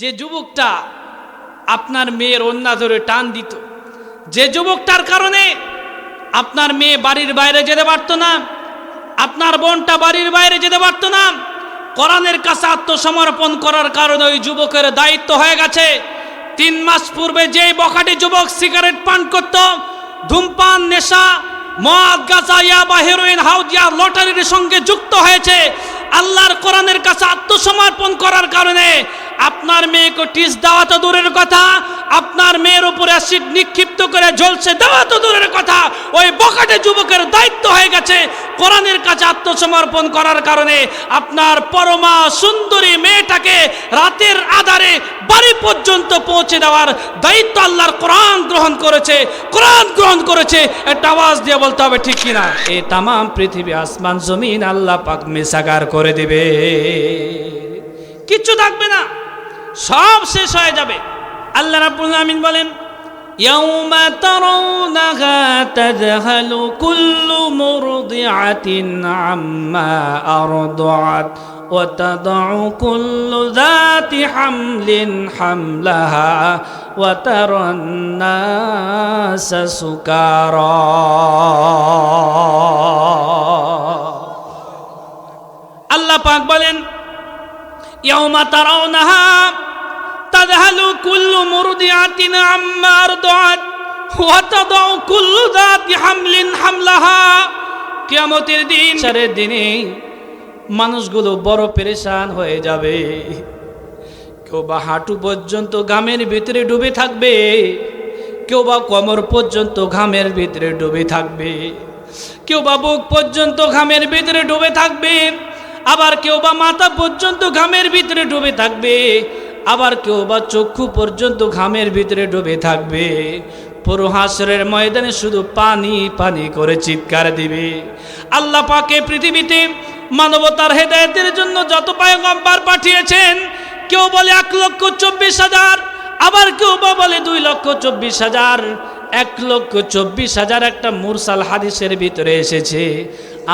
যে যুবকটা আপনার মেয়ের অন্যা ধরে টান দিত, যে যুবকটার কারণে আপনার মেয়ে বাড়ির বাইরে যেতে পারতো না, আপনার বোনটা বাড়ির বাইরে যেতে পারতো না, কোরআনের কাছে আত্মসমর্পণ করার কারণে ওই যুবকের দায়িত্ব হয়ে গেছে। তিন মাস পূর্বে যেই বখাটি যুবক সিগারেট পান করত, ধূমপান, নেশা, মদ, গাঁজা, ইয়াবা, হেরোইন, হাউজিয়া, লটারির সঙ্গে যুক্ত হয়েছে, আল্লাহর কোরআনের কাছে আত্মসমর্পণ করার কারণে আপনার মেয়েকে টিস দেওয়া তো দূরের কথা, আপনার মেয়ের উপরে অ্যাসিড নিক্ষিপ্ত করে জ্বলছে দেওয়া তো দূরের কথা। ওই বকাটে যুবকের দায়িত্ব হয়ে গেছে কোরআনের কাছে আত্মসমর্পণ করার কারণে আপনার পরমা সুন্দরী মেয়েটাকে রাতের আধারে বাড়ি পর্যন্ত পৌঁছে দেওয়ার দায়িত্ব আল্লাহর কোরআন গ্রহণ করেছে, কোরআন গ্রহণ করেছে। একটা আওয়াজ দিয়ে বলতে হবে, ঠিক কিনা? এই তাম পৃথিবী, আসমান, জমিন আল্লাহ পাক মেসাগার করে দেবে। কিচ্ছু থাকবে না। সব শেষ হয়ে যাবে আল্লাহ রাব্বুল আমিন বলেন يوم ترونها تذهل كل مرضعة عما أرضعت وتضع كل ذات حمل حملها وترى الناس سكارى আল্লাহ পাক বলেন ইয়াউমা তারাউনাহা কিয়ামতের দিন দিনে মানুষগুলো বড় পেরেশান হয়ে যাবে। কেউ বা হাঁটু পর্যন্ত ঘামের ভিতরে ডুবে থাকবে। কেউ বা কোমর পর্যন্ত ঘামের ভিতরে ডুবে থাকবে। কেউ বা বুক পর্যন্ত ঘামের ভিতরে ডুবে থাকবে। আবার কেউ বা মাথা পর্যন্ত ঘামের ভিতরে ডুবে থাকবে। আবার কেউ বা চক্ষু পর্যন্ত ঘামের ভিতরে ডুবে থাকবে। পুরো হাসরের ময়দানে শুধু পানি পানি করে চিৎকার দিবে। আল্লাহ পাকে পৃথিবীতে মানবতার হেদায়তের জন্য যত পায়গম্বার পাঠিয়েছেন, কেউ বলে এক লক্ষ চব্বিশ হাজার, আবার কেউ বা বলে দুই লক্ষ চব্বিশ হাজার। এক লক্ষ চব্বিশ হাজার একটা মুরসাল হাদিসের ভিতরে এসেছে।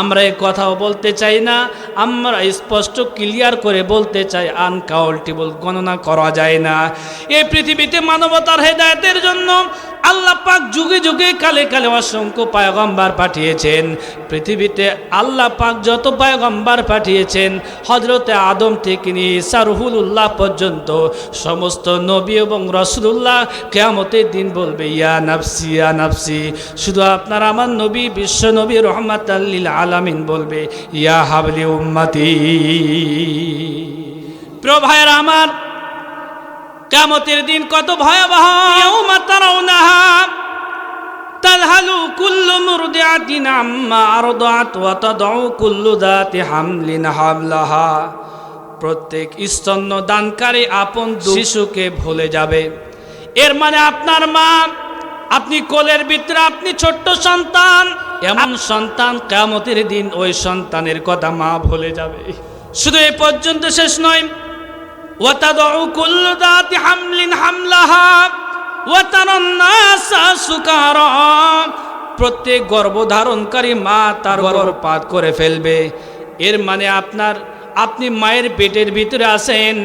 আমরা এই কথাও বলতে চাই না, আমরা স্পষ্ট ক্লিয়ার করে বলতে চাই আনকাউন্টেবল গণনা করা যায় না। এই পৃথিবীতে মানবতার হেদায়তের জন্য আল্লাহ পাক যুগে যুগে কালে কালে অসংখ্য পায়গম্বার পাঠিয়েছেন। পৃথিবীতে আল্লাহ পাক যত পায়গম্বার পাঠিয়েছেন হজরতে আদম থেকে নিয়ে সারহুল উল্লাহ পর্যন্ত সমস্ত নবী এবং রসুল্লাহ কেয়ামতের দিন বলবে, ইয়া নাফসি ইয়া নাফসি, শুধু আপনার আমার নবী, বিশ্ব নবী রহমাত আল্লিল আলামিন বলবে, ইয়া হাবলি উম্মাতি। প্রিয় ভাইয়ের আমার কেমতের দিন কত ভয়াবহ। তাযহালু কুল্লু মুরদিআতিন আম্মা আরদাত ওয়া কুল্লু যাতি হামলিন হামলাহা। প্রত্যেক স্তন্য দানকারী আপন শিশুকে ভুলে যাবে। এর মানে আপনার মা, আপনি কোলের ভিতরে আপনি ছোট্ট সন্তান, এমন সন্তান কেমতের দিন ওই সন্তানের কথা মা ভুলে যাবে। শুধু এই পর্যন্ত শেষ নয় وتضع كل ذات حمل حملها وترى الناس سكارى প্রত্যেক গর্ভধারণকারী মা তার গর্ভপাত করে ফেলবে এর মানে আপনার আপনি মায়ের পেটের ভিতরে আছেন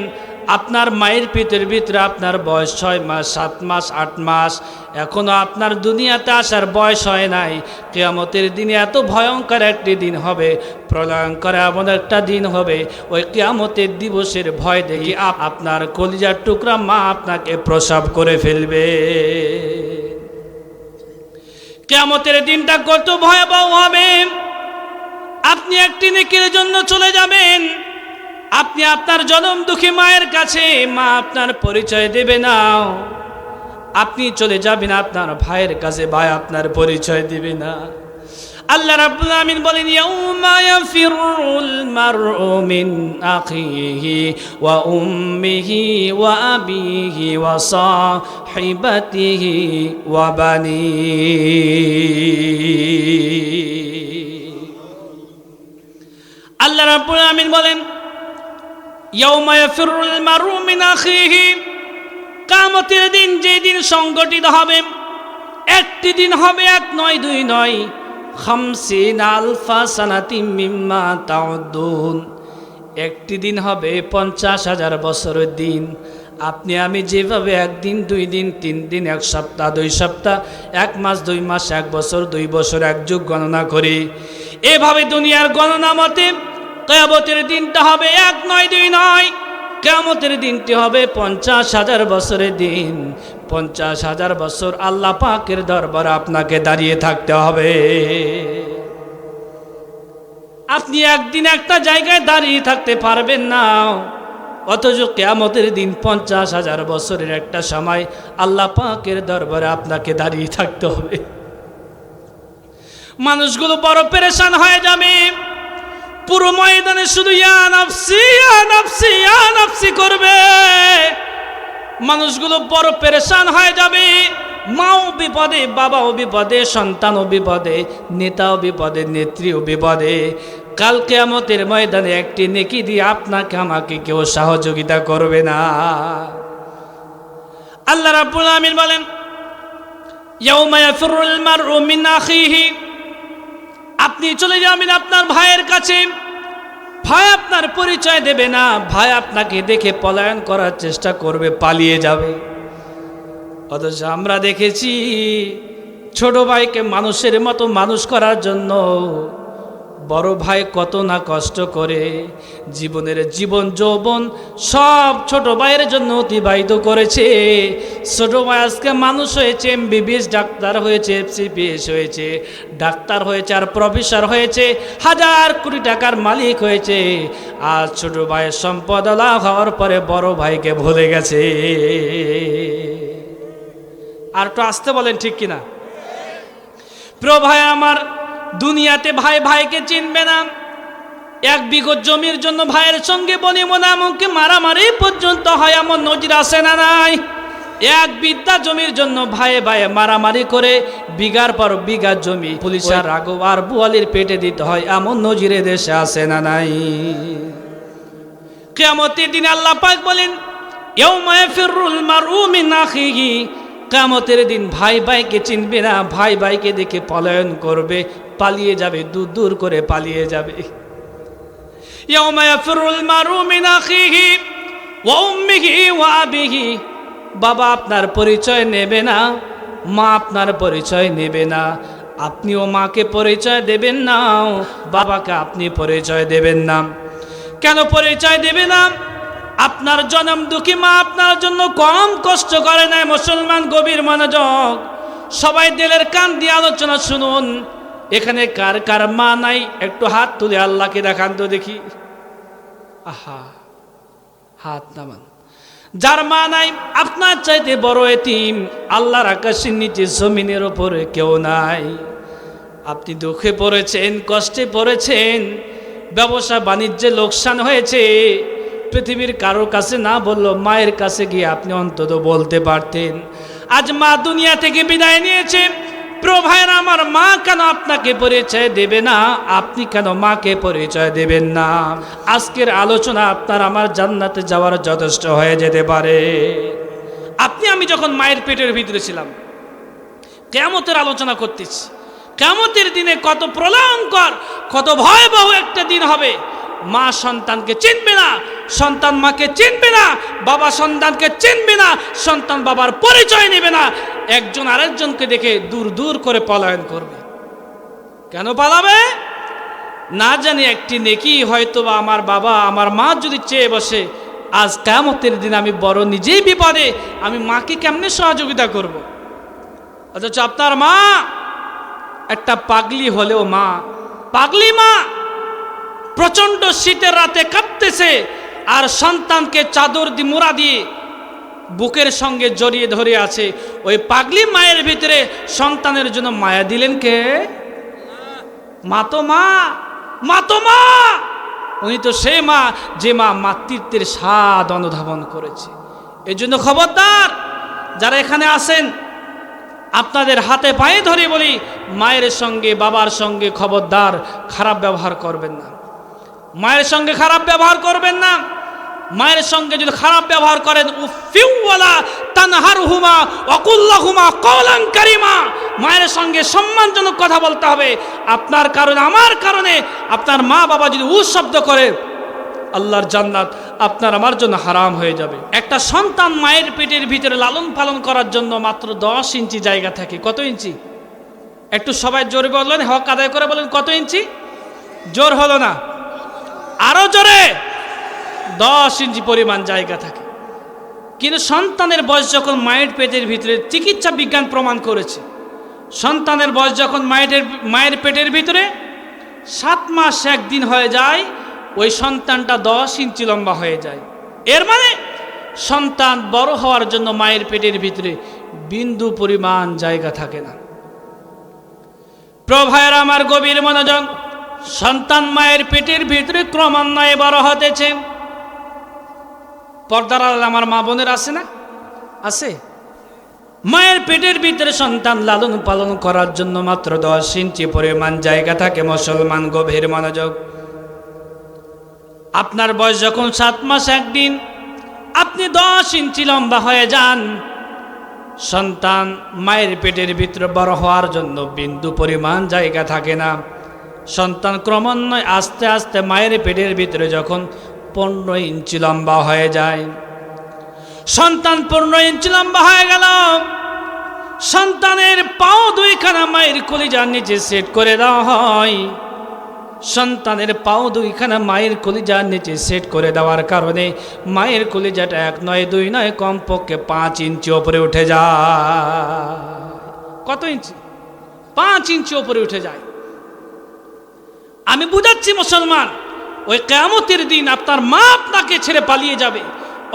আপনার মায়ের পেটের ভিতরে আপনার বয়স ছয় মাস, সাত মাস, আট মাস। এখনও আপনার দুনিয়াতে আসার বয়স হয় নাই। কেয়ামতের দিনে এত ভয়ঙ্কর একটি দিন হবে, প্রলয়ঙ্কর এমন একটা দিন হবে। ওই কেয়ামতের দিবসের ভয় দেখি আপ- আপনার কলিজার টুকরা মা আপনাকে প্রসাব করে ফেলবে। কেয়ামতের দিনটা কত ভয়াবহ হবে। আপনি একটি নেকির জন্য চলে যাবেন। আপনি আপনার জনম দুঃখী মায়ের কাছে মা আপনার পরিচয় দেবে না। আপনি চলে যাবেন আপনার ভাইয়ের কাছে, ভাই আপনার পরিচয় দেবে না। আল্লাহ রাব্বুল আমিন বলেন, ইয়াউমা ইয়াফিরুল মারউ মিন আখিহি ওয়া উম্মিহি ওয়া আবিহি ওয়া সাহিবাতিহি ওয়া বানিহি আল্লাহ রাব্বুল আমিন বলেন কিয়ামতের দিন যে দিন সংগঠিত হবে, একটি দিন হবে, এক নয়, দুই নয়। খামসিন আলফা সানাতি মিম্মা তাউদ্দুন। একটি দিন হবে পঞ্চাশ হাজার বছরের দিন। আপনি, আমি যেভাবে একদিন, দুই দিন, তিন দিন, এক সপ্তাহ, দুই সপ্তাহ, এক মাস, দুই মাস, এক বছর, দুই বছর, এক যুগ গণনা করি। এভাবে দুনিয়ার গণনা মতে কেয়ামতের দিনটা হবে এক নয়, দুই নয়। কেয়ামতের দিনটি হবে পঞ্চাশ হাজার বছরের দিন। পঞ্চাশ হাজার বছর আল্লাহ পাকের দরবার আপনাকে দাঁড়িয়ে থাকতে হবে। আপনি একদিন একটা জায়গায় দাঁড়িয়ে থাকতে পারবেন না। অথচ কেয়ামতের দিন পঞ্চাশ হাজার বছরের একটা সময় আল্লাহ পাকের দরবারে আপনাকে দাঁড়িয়ে থাকতে হবে। মানুষগুলো বড় পেরেশান হয়ে যাবে। পুরো ময়দানে শুধু করবে। মানুষগুলো বড় পেরেশান হয়ে যাবে। মাও বিপদে, বাবাও বিপদে, সন্তানও বিপদে, নেতাও বিপদে, নেত্রীও বিপদে। কাল কেয়ামতের ময়দানে একটি নেকি দিয়ে আপনাকে, আমাকে কেউ সহযোগিতা করবে না। আল্লাহ রাব্বুল আমিন বলেন মিন আখিহি আপনি চলে যাবেন আপনার ভাইয়ের কাছে। ভাই আপনার পরিচয় দেবে না, ভাই আপনাকে দেখে পলায়ন করার চেষ্টা করবে, পালিয়ে যাবে। অথচ আমরা দেখেছি, ছোট ভাইকে মানুষের মতো মানুষ করার জন্য বড় ভাই কত না কষ্ট করে জীবনের জীবন যৌবন সব ছোট ভাইয়ের জন্য অতিবাহিত করেছে। ছোট ভাই আজকে মানুষ হয়েছে এমবিবিএস ডাক্তার হয়েছে এফসিপিএস হয়েছে, ডাক্তার হয়েছে আর প্রফেসর হয়েছে, হাজার কোটি টাকার মালিক হয়েছে। আর ছোট ভাইয়ের সম্পদ লাভ হওয়ার পরে বড় ভাইকে ভুলে গেছে। আর একটু আসতে বলেন ঠিক কিনা? প্রিয় ভাই আমার দুনিয়াতে ভাই ভাইকে চিনবে না। এক বিঘত জমির জন্য ভাইয়ের সঙ্গে বনি মনে এমনকি মারামারি পর্যন্ত হয় এমন নজির আসে না নাই। এক বিদ্যা জমির জন্য ভাইয়ে ভাইয়ে মারামারি করে বিঘার পর বিঘা জমি পুলিশের রাঘব আর বুয়ালির পেটে দিতে হয় এমন নজিরে দেশে আসে না নাই। কেয়ামতের দিন আল্লাহ পাক বলেন মিন কামতের দিন ভাই ভাইকে চিনবে না ভাই ভাইকে দেখে পলায়ন করবে। পালিয়ে যাবে, দূর দূর করে পালিয়ে যাবে। বাবা আপনার পরিচয় নেবে না, মা আপনার পরিচয় নেবে না। আপনিও মাকে পরিচয় দেবেন না, বাবাকে আপনি পরিচয় দেবেন না। কেন পরিচয় দেবে না? আপনার জনম দুঃখী মা আপনার জন্য কম কষ্ট করে নাই, মুসলমান গভীর মনোযোগ। সবাই দিলের কান দিয়ে আলোচনা শুনুন। এখানে কার কার মা নাই, একটু হাত তুলে আল্লাহকে দেখান তো দেখি। আহা, হাত নামান। যার মা নাই, আপনার চাইতে বড় এতিম, আল্লাহর আকাশের নিচে জমিনের ওপরে কেউ নাই। আপনি দুঃখে পড়েছেন, কষ্টে পড়েছেন, ব্যবসা বাণিজ্যে লোকসান হয়েছে। পৃথিবীর কারোর কাছে না বলল মায়ের কাছে গিয়ে আপনি অন্তত বলতে পারতেন। আজ মা দুনিয়া থেকে বিদায় নিয়েছে প্রভায়ের আমার মা কেন আপনাকে পরিচয় দেবে না? আপনি কেন মাকে পরিচয় দেবেন না? আজকের আলোচনা আপনার আমার জান্নাতে যাওয়ার যথেষ্ট হয়ে যেতে পারে। আপনি, আমি যখন মায়ের পেটের ভিতরে ছিলাম কেমতের আলোচনা করতেছি। কেমতের দিনে কত প্রলয়ঙ্কর, কত ভয়াবহ একটা দিন হবে। মা সন্তানকে চিনবে না, সন্তান মাকে চিনবে না, বাবা সন্তানকে চিনবে না, সন্তান বাবার পরিচয় নেবে না, একজন আরেকজনকে দেখে দূর দূর করে পলায়ন করবে কেন পালাবে না জানি একটি নেকি হয়তো বা আমার বাবা আমার মা যদি চেয়ে বসে, আজ কেমতের দিন আমি বড় নিজেই বিপদে, আমি মাকে কেমনে সহযোগিতা করব। অথচ আপনার মা একটা পাগলি হলেও মা, পাগলি মা প্রচণ্ড শীতের রাতে কাঁপতেছে আর সন্তানকে চাদর দি মুড়া দিয়ে বুকের সঙ্গে জড়িয়ে ধরে আছে। ওই পাগলি মায়ের ভিতরে সন্তানের জন্য মায়া দিলেন কে? মা তো মা মা তো মা। উনি তো সে মা যে মা মাতৃত্বের স্বাদ অনুধাবন করেছে। এই জন্য খবরদার, যারা এখানে আসেন আপনাদের হাতে পায়ে ধরে বলি, মায়ের সঙ্গে, বাবার সঙ্গে খবরদার, খারাপ ব্যবহার করবেন না। মায়ের সঙ্গে খারাপ ব্যবহার করবেন না। মায়ের সঙ্গে যদি খারাপ ব্যবহার করেন উফিউওয়ালা তানহার হুমা অকুল্লা হুমা কলাং মায়ের সঙ্গে সম্মানজনক কথা বলতে হবে। আপনার কারণে, আমার কারণে আপনার মা বাবা যদি উ শব্দ করে, আল্লাহর জান্নাত আপনার আমার জন্য হারাম হয়ে যাবে। একটা সন্তান মায়ের পেটের ভিতরে লালন পালন করার জন্য মাত্র দশ ইঞ্চি জায়গা থাকে। কত ইঞ্চি? একটু সবাই জোরে বললেন হক আদায় করে বলেন, কত ইঞ্চি? জোর হলো না। আরও জোরে দশ ইঞ্চি পরিমাণ জায়গা থাকে। কিন্তু সন্তানের বয়স যখন মায়ের পেটের ভিতরে চিকিৎসা বিজ্ঞান প্রমাণ করেছে, সন্তানের বয়স যখন মায়ের মায়ের পেটের ভিতরে, সাত মাস একদিন হয়ে যায়, ওই সন্তানটা দশ ইঞ্চি লম্বা হয়ে যায়। এর মানে সন্তান বড় হওয়ার জন্য মায়ের পেটের ভিতরে বিন্দু পরিমাণ জায়গা থাকে না। প্রভায়ের আমার গভীর মনোযোগ সন্তান মায়ের পেটের ভিতরে ক্রমান্বয়ে বড় হতেছে। পর্দার আমার মা বোনের আছে না? আছে। মায়ের পেটের ভিতরে সন্তান লালন পালন করার জন্য মাত্র দশ ইঞ্চি পরিমাণ জায়গা থাকে মুসলমান গভীর মনোযোগ। আপনার বয়স যখন সাত মাস একদিন, আপনি দশ ইঞ্চি লম্বা হয়ে যান। সন্তান মায়ের পেটের ভিতরে বড় হওয়ার জন্য বিন্দু পরিমাণ জায়গা থাকে না। সন্তান ক্রমান্বয়ে আস্তে আস্তে মায়ের পেটের ভিতরে যখন পনেরো ইঞ্চি লম্বা হয়ে যায়। সন্তান পনেরো ইঞ্চি লম্বা হয়ে গেল। সন্তানের পাও দুইখানা মায়ের কলিজার নিচে সেট করে দেওয়া হয়। সন্তানের পাও দুইখানা মায়ের কলিজার নিচে সেট করে দেওয়ার কারণে মায়ের কলিজাটা এক নয়, দুই নয়, কমপক্ষে পাঁচ ইঞ্চি ওপরে উঠে যায়। কত ইঞ্চি? পাঁচ ইঞ্চি ওপরে উঠে যায়। আমি বুঝাচ্ছি মুসলমান, ওই কেমতের দিন আপনার মা আপনাকে ছেড়ে পালিয়ে যাবে।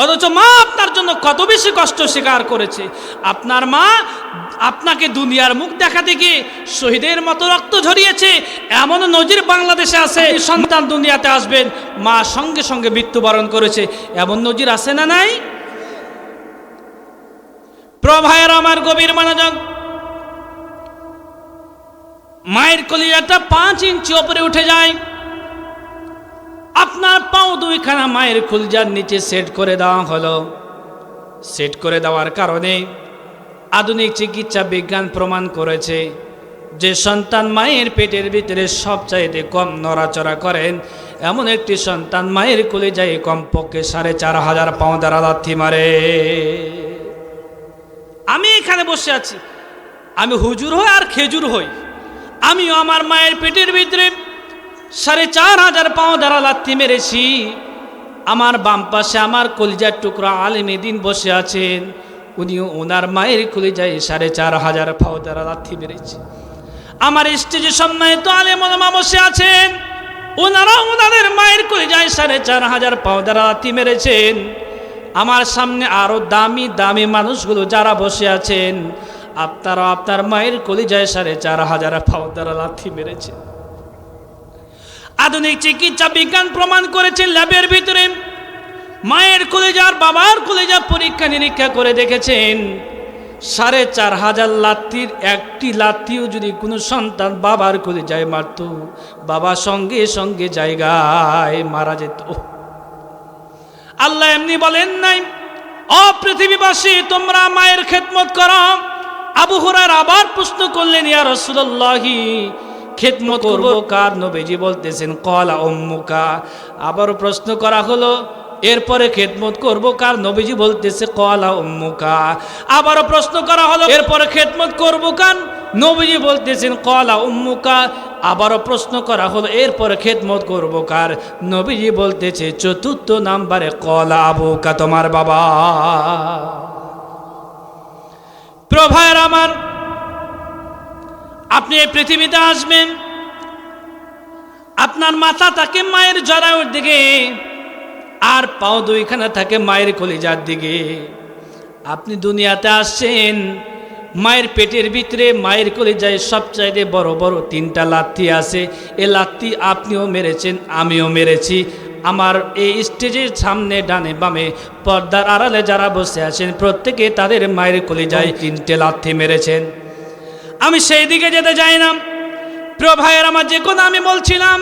অথচ মা আপনার জন্য কত বেশি কষ্ট স্বীকার করেছে। আপনার মা আপনাকে দুনিয়ার মুখ দেখা গিয়ে শহীদের মতো রক্ত ঝরিয়েছে। এমন নজির বাংলাদেশে আছে সন্তান দুনিয়াতে আসবেন, মা সঙ্গে সঙ্গে মৃত্যুবরণ করেছে। এমন নজির আছে না নাই? প্রভায়ের আমার গভীর মনোযোগ। মায়ের কলিজাটা পাঁচ ইঞ্চি ওপরে উঠে যায়। আপনার পাও দুইখানা মায়ের খুলজার নিচে সেট করে দেওয়া হলো। সেট করে দেওয়ার কারণে আধুনিক চিকিৎসা বিজ্ঞান প্রমাণ করেছে যে সন্তান মায়ের পেটের ভিতরে সবচাইতে কম নড়াচড়া করেন এমন একটি সন্তান মায়ের কোলে যায় কমপক্ষে সাড়ে চার হাজার পাও দ্বারা মারে। আমি এখানে বসে আছি। আমি হুজুর হই আর খেজুর হই। আমিও আমার মায়ের পেটের ভিতরে সাড়ে চার হাজার পাও দ্বারা লাথি মেরেছি। আমার বাম পাশে আমার কলিজার টুকরা আলেমে দিন বসে আছেন। উনিও ওনার মায়ের কলিজায় সাড়ে চার হাজার পাও দ্বারা লাথি মেরেছে। আমার স্টেজে সম্মানিত আলেম বসে আছেন। ওনারা ওনাদের মায়ের কলিজায় সাড়ে চার হাজার পাও দ্বারা লাথি মেরেছেন। আমার সামনে আরও দামি দামি মানুষগুলো যারা বসে আছেন আপনারা আপনার মায়ের কলিজায় সাড়ে চার হাজার দ্বারা লাথি মেরেছেন আধুনিক চিকিৎসা বিজ্ঞান প্রমাণ করেছে ল্যাবের ভিতরে মায়ের কলেজার বাবার কলেজা পরীক্ষা নিরীক্ষা করে দেখেছেন, সাড়ে চার হাজার লাত্তির একটি লাত্তিও যদি কোনো সন্তান বাবার কলেজায় মারত, বাবা সঙ্গে সঙ্গে জায়গায় মারা যেত। আল্লাহ এমনি বলেন নাই অপৃথিবীবাসী তোমরা মায়ের খেদমত করো আবু হুরার আবার প্রশ্ন করলেন ইয়া রসুল্লাহি খেদমত করব কার নবীজি? বলতেছেন কলা অম্মুকা আবারও প্রশ্ন করা হলো এরপরে খেদমত করব কার নবীজি? বলতেছে কলা উম্মুকা। আবারও প্রশ্ন করা হলো এরপরে খেদমত করব কার নবীজি? বলতেছেন কলা উম্মুকা। আবারও প্রশ্ন করা হলো এরপরে খেদমত করব কার নবীজি? বলতেছে চতুর্থ নাম্বারে কলা আবুকা তোমার বাবা। প্রভায়ের আমার, আপনি এই পৃথিবীতে আসবেন, আপনার মাথা থাকে মায়ের জরায়ুর দিকে, আর পাও দুইখানা থাকে মায়ের কলিজার দিকে। আপনি দুনিয়াতে আসছেন, মায়ের পেটের ভিতরে মায়ের কলিজায় সবচাইতে বড় বড় তিনটা লাত্তি আছে। এ লাত্তি আপনিও মেরেছেন, আমিও মেরেছি। আমার এই স্টেজের সামনে ডানে বামে পর্দার আড়ালে যারা বসে আছেন প্রত্যেকে তাদের মায়ের কলিজায় তিনটে লাথি মেরেছেন। আমি সেই দিকে যেতে চাই না। প্রিয় ভাইয়ের আমার যে কোনো আমি বলছিলাম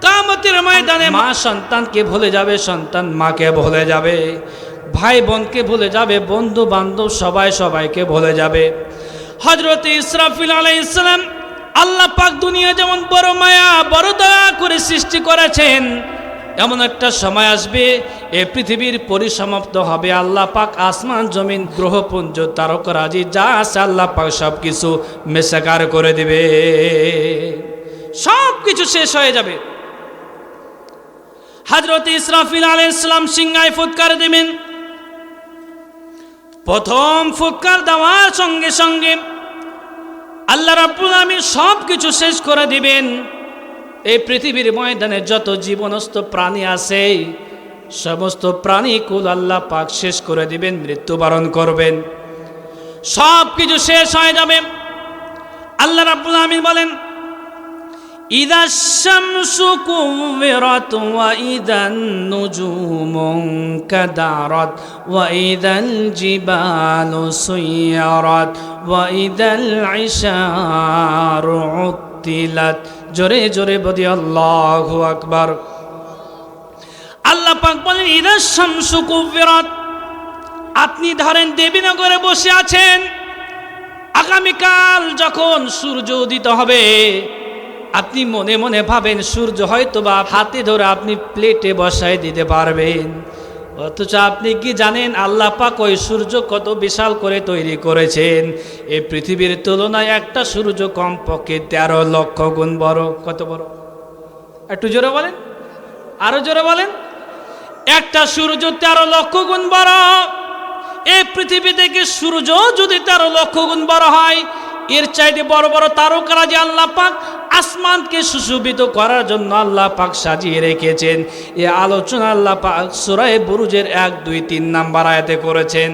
কামতের ময়দানে মা সন্তানকে ভুলে যাবে সন্তান মাকে ভুলে যাবে। ভাই বোনকে ভুলে যাবে বন্ধু বান্ধব সবাই সবাইকে ভুলে যাবে। হজরত ইসরাফিল আলাই ইসলাম আল্লাহ পাক দুনিয়া যেমন বড় মায়া বড় দয়া করে সৃষ্টি করেছেন এমন একটা সময় আসবে, এ পৃথিবীর পরিসমাপ্ত হবে। আল্লাহ পাক আসমান, জমিন, গ্রহপুঞ্জ তারকরাজি যা আছে আল্লাহ পাক সব কিছু মেসাকার করে দিবে। সব কিছু শেষ হয়ে যাবে। হাজরত ইসরাফিল আলাই ইসলাম সিংহায় ফুৎকার দেবেন। প্রথম ফুৎকার দেওয়ার সঙ্গে সঙ্গে আল্লাহ রাব্বুল আলামিন সব কিছু শেষ করে দিবেন। এই পৃথিবীর ময়দানে যত জীবনস্থ প্রাণী আছে সমস্ত প্রাণীকুল আল্লাহ পাক শেষ করে দিবেন মৃত্যুবরণ করবেন সব কিছু শেষ হয়ে যাবে আল্লাহ রাব্বুল আলামিন বলেন إذا الشمس كورت وإذا النجوم انكدرت وإذا الجبال سيرت وإذا العشار عطلت জোরে জোরে বদি আল্লাহু আকবার। আল্লাহ পাক বলেন, ইদা শামসু কুবিরাত আপনি ধরেন দেবীনগরে বসে আছেন। আগামীকাল যখন সূর্য উদিত হবে, আপনি মনে মনে ভাবেন, সূর্য হয়তো বা হাতে ধরে আপনি প্লেটে বসায় দিতে পারবেন। অথচ আপনি কি জানেন, আল্লাহ পাক ওই সূর্য কত বিশাল করে তৈরি করেছেন? এই পৃথিবীর তুলনায় একটা সূর্য কমপক্ষে তেরো লক্ষ গুণ বড়। কত বড়? একটু জোরে বলেন। আরও জোরে বলেন। একটা সূর্য তেরো লক্ষ গুণ বড়। এই পৃথিবী থেকে সূর্য যদি তেরো লক্ষ গুণ বড় হয় এর চাইতে বড় বড় তারকারা যে আল্লাহ পাক আসমানকে সুশোভিত করার জন্য আল্লাহ পাক সাজিয়ে রেখেছেন এ আলোচনা আল্লাহ পাক সুরায় বুরুজের এক দুই তিন নাম্বার আয়াতে করেছেন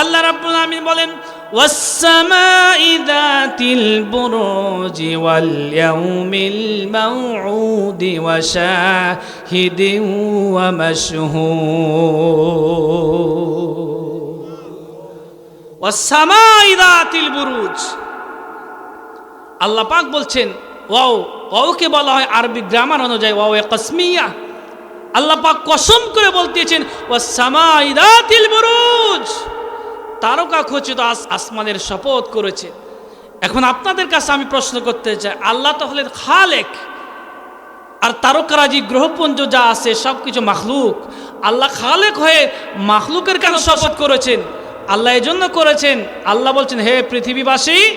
আল্লাহ রাব্বুল আমিন বলেন والسماء ذات البروج واليوم الموعود وشاهد ومشهود والسماء ذات البروج আল্লাহ পাক বলছেন, ওয়াও, ওয়াওকে বলা হয় আরবি গ্রামার অনুযায়ী ওয়াও এ কসমিয়া। আল্লাহ পাক কসম করে বলতেছেন ও সামাইদাতিল বুরুজ। তারকা খচিত আস- আসমানের শপথ করেছে। এখন আপনাদের কাছে আমি প্রশ্ন করতে চাই, আল্লাহ তো হলেন খালেক, আর তারকারাজি গ্রহপুঞ্জ যা আছে সব কিছু মাখলুক। আল্লাহ খালেক হয়ে মাখলুকের কেন শপথ করেছেন? আল্লাহ এজন্য করেছেন, আল্লাহ বলছেন, হে পৃথিবীবাসী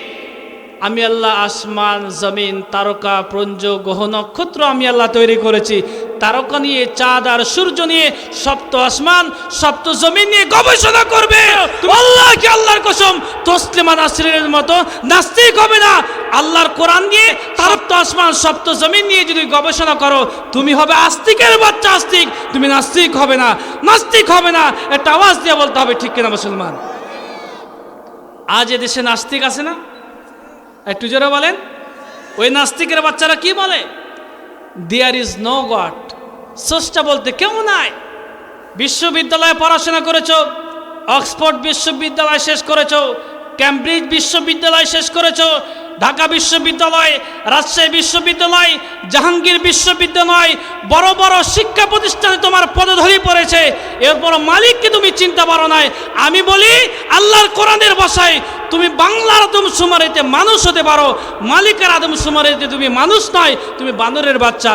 আমি আল্লাহ আসমান জমিন তারকা প্রঞ্জ গ্রহ নক্ষত্র আমি আল্লাহ তৈরি করেছি। তারকা নিয়ে চাঁদ আর সূর্য নিয়ে সপ্ত আসমান সপ্ত জমিন নিয়ে গবেষণা করবে। আল্লাহ কি আল্লাহর কসম? তসলিমা নাসরিনের মতো নাস্তিক হবে না। আল্লাহর কোরআন নিয়ে সপ্ত আসমান সপ্ত জমিন নিয়ে যদি গবেষণা করো তুমি হবে আস্তিকের বাচ্চা আস্তিক। তুমি নাস্তিক হবে না। নাস্তিক হবে না। একটা আওয়াজ দিয়ে বলতে হবে ঠিক কিনা মুসলমান? আজ এদেশে নাস্তিক আছে না? একটু জোরে বলেন। ওই নাস্তিকের বাচ্চারা কি বলে? দেয়ার ইজ নো গড স্রষ্টা বলতে কেউ নাই। বিশ্ববিদ্যালয়ে পড়াশোনা করেছ, অক্সফোর্ড বিশ্ববিদ্যালয় শেষ করেছ ক্যামব্রিজ বিশ্ববিদ্যালয় শেষ করেছ ঢাকা বিশ্ববিদ্যালয়, রাজশাহী বিশ্ববিদ্যালয়, জাহাঙ্গীর বিশ্ববিদ্যালয়, বড় বড় শিক্ষা প্রতিষ্ঠানে তোমার পদধরি পড়েছে। এরপর মালিককে তুমি চিন্তা পারো নাই। আমি বলি, আল্লাহর কোরআনের ভাষায় তুমি বাংলার আদম সুমারিতে মানুষ হতে পারো। মালিকের আদম সুমারিতে তুমি মানুষ নয়, তুমি বানরের বাচ্চা।